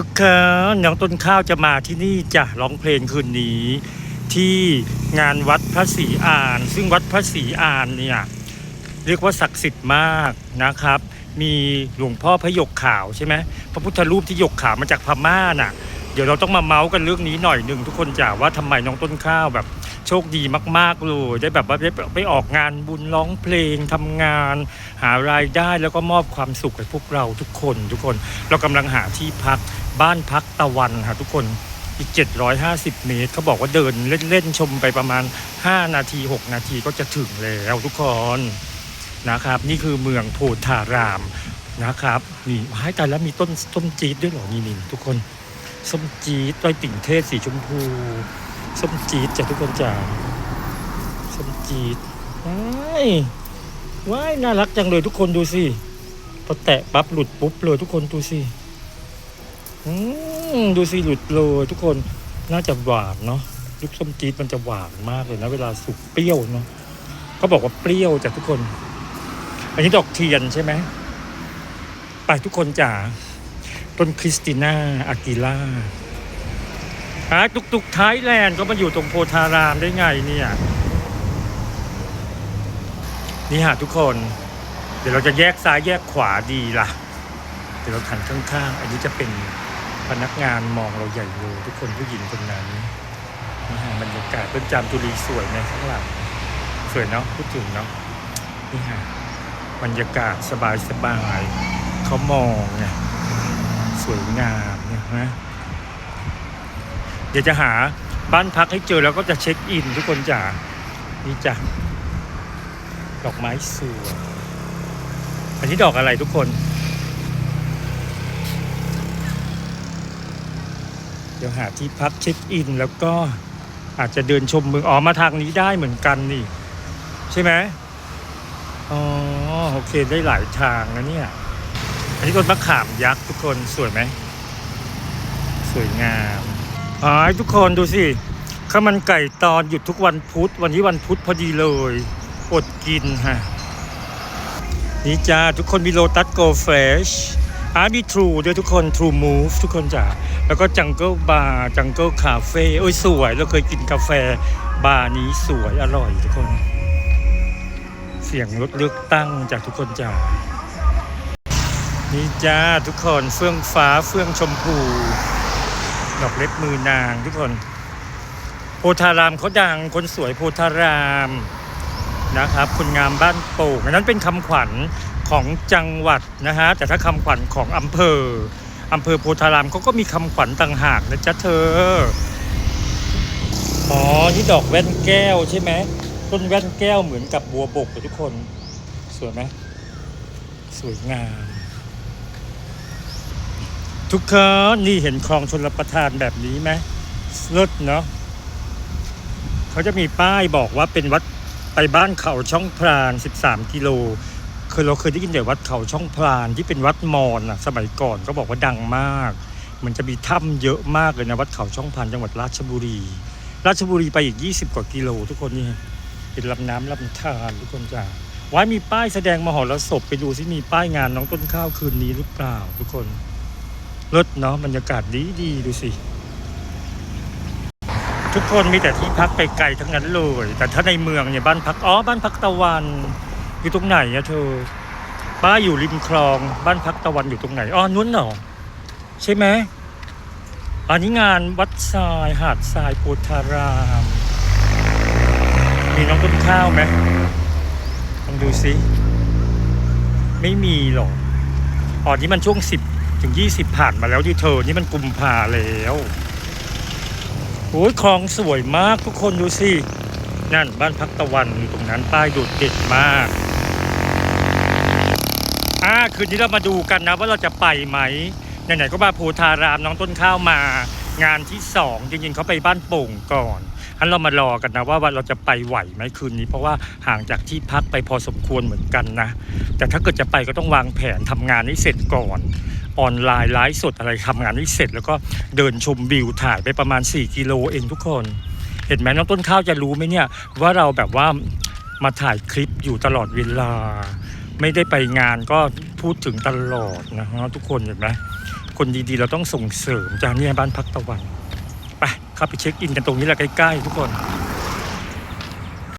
ทุกคนน้องต้นข้าวจะมาที่นี่จะร้องเพลงคืนนี้ ที่งานวัดพระศรีอาน ซึ่งวัดพระศรีอานเนี่ยเรียกว่าศักดิ์สิทธิ์มากนะครับ มีหลวงพ่อพระหยกขาวใช่ไหมพระพุทธรูปที่หยกขาวมาจากพม่าน่ะ เดี๋ยวเราต้องมาเมาส์กันเรื่องนี้หน่อยหนึ่งทุกคนจ๋าว่าทำไมน้องต้นข้าวแบบ โชคดีมากๆเลยได้แบบว่าได้ไปออกงานบุญร้องเพลงทำงาน หารายได้แล้วก็มอบความสุขให้พวกเราทุกคนทุกคน เรากำลังหาที่พักบ้านพักตะวันค่ะทุกคนอีก 750 เมตรเขาบอกว่าเดินเล่นๆชมไปประมาณ 5 นาที 6 นาทีก็จะถึงแล้วทุกคนนะครับ นี่คือเมืองโพธารามนะครับนี่ให้แต่แล้วมีต้นต้นจี๊ดด้วยเหรอนี่นี่ทุกคน ส้มจี๊ดต้อยติ่งเทศสีชมพู ส้มจี๊ดจ้ะทุกคนจ้าส้มจี๊ดว้ายว้ายน่ารักจังเลยทุกคนดูสิพอแตะปั๊บหลุดปุ๊บเลยทุกคนดูสิดูสิหลุดเลยทุกคนน่าจะหวานเนาะลูกส้มจี๊ดมันจะหวานมากเลยนะ เวลาสุกเปรี้ยวเนาะเขาบอกว่าเปรี้ยวจ้ะทุกคน อันนี้ดอกเทียนใช่ไหมไปทุกคนจ๋า ต้นคริสติน่าอากิล่าหาตุกตุกไทยแลนด์ก็มาอยู่ตรงโพธารามได้ไงเนี่ย นี่ฮะทุกคน เดี๋ยวเราจะแยกซ้ายแยกขวาดีล่ะ เดี๋ยวเราหันข้างๆ อันนี้จะเป็นพนักงานมองเราใหญ่เลยทุกคนผู้หญิงคนนั้นนี่ฮะบรรยากาศต้นจามจุรีสวยไหมข้างหลังสวยเนาะพูดถึงเนาะนี่ฮะบรรยากาศสบายๆเขามองไง สวยงามเนี่ยฮะเดี๋ยวจะหาบ้านพักให้เจอแล้วก็จะเช็คอินทุกคนจ๋านี่จ้ะดอกไม้สวยอันนี้ดอกอะไรทุกคน เดี๋ยวหาที่พักเช็คอินแล้วก็อาจจะเดินชมเมืองอ๋อมาทางนี้ได้เหมือนกันนี่ ใช่ไหมอ๋อโอเคได้หลายทางนะเนี่ย นนี้ต้นมะขามยักษ์ทุกคนสวยไหม สวยงามอ๋อทุกคนดูสิข้าวมันไก่ตอนหยุดทุกวันพุธวันนี้วันพุธพอดีเลย อดกินฮะนี่จ้าทุกคนมีโลตัสโกเฟชอาร์มีทรูด้วยทุกคนทรูมูฟทุกคนจ้าแล้วก็จังเกิลบาร์จังเกิลคาเฟ่โอ้ยสวย เราเคยกินกาแฟบาร์นี้สวยอร่อยทุกคน เสียงรถเลือกตั้งจากทุกคนจ้า นี่จ้าทุกคนเฟื่องฟ้าเฟื่องชมพูดอกเล็บมือนางทุกคน โพธารามเขาดังคนสวยโพธารามนะครับคนงามบ้านโป่งอันนั้นเป็นคำขวัญของจังหวัดนะฮะแต่ถ้าคำขวัญของอำเภออำเภอโพธารามเขาก็มีคำขวัญต่างหากนะจ๊ะเธออ๋อนี่ดอกแว่นแก้วใช่ไหมต้นแว่นแก้วเหมือนกับบัวบกทุกคน สวยไหมสวยงาม ทุกคนนี่เห็นคลองชนรประทานแบบนี้ไหมเลิศเนาะเขาจะมีป้ายบอกว่าเป็นวัดไปบ้านเขาช่องพราน 13 กิโลเคยเราเคยได้ยินแต่วัดเขาช่องพรานที่เป็นวัดมอญอะสมัยก่อนก็บอกว่าดังมาก มันจะมีถ้ำเยอะมากเลยนะวัดเขาช่องพรานจังหวัดราชบุรี ราชบุรีไปอีก 20 กว่ากิโล ทุกคนนี่เป็นลำน้ำลำธารทุกคนจ้าไว้มีป้ายแสดงมหรสพไปดูซิมีป้ายงานน้องต้นข้าวคืนนี้หรือเปล่าทุกคน รถเนาะบรรยากาศดีดีดูสิ ทุกคนมีแต่ที่พักไปไกลทั้งนั้นเลย แต่ถ้าในเมืองเนี่ยบ้านพักอ๋อบ้านพักตะวันอยู่ตรงไหนอะเธอป้าอยู่ริมคลอง บ้านพักตะวันอยู่ตรงไหนอ๋อนู้นเหรอใช่ไหมอันนี้งานวัดทรายหาดทรายโพธารามมีน้องต้นข้าวไหมลองดูสิไม่มีหรอกอ๋อนี่มันช่วงสิบ ถึง20ผ่านมาแล้วที่เธอ นี่มันกุมภาแล้วโอ้ยคลองสวยมากทุกคนดูสิ นั่นบ้านพักตะวันอยู่ตรงนั้นป้ายโดดเด่นมากอ่าคืนนี้เรามาดูกันนะว่าเราจะไปไหมไหนๆก็มาโพธารามน้องต้นข้าวมา งานที่สองจริงๆเขาไปบ้านโป่งก่อนอันเรามารอกันนะว่าว่าเราจะไปไหวไหมคืนนี้ เพราะว่าห่างจากที่พักไปพอสมควรเหมือนกันนะ แต่ถ้าเกิดจะไปก็ต้องวางแผนทำงานให้เสร็จก่อน ออนไลน์ไลฟ์สดอะไรทำงานให้เสร็จ แล้วก็เดินชมวิวถ่ายไปประมาณ 4 กิโลเองทุกคน เห็นไหมน้องต้นข้าวจะรู้ไหมเนี่ย ว่าเราแบบว่ามาถ่ายคลิปอยู่ตลอดเวลา ไม่ได้ไปงานก็พูดถึงตลอดนะฮะทุกคนเห็นไหมคนดีๆ เราต้องส่งเสริมจ้าเนี่ยบ้านพักตะวันไปเข้าไปเช็คอินกันตรงนี้แหละใกล้ๆทุกคน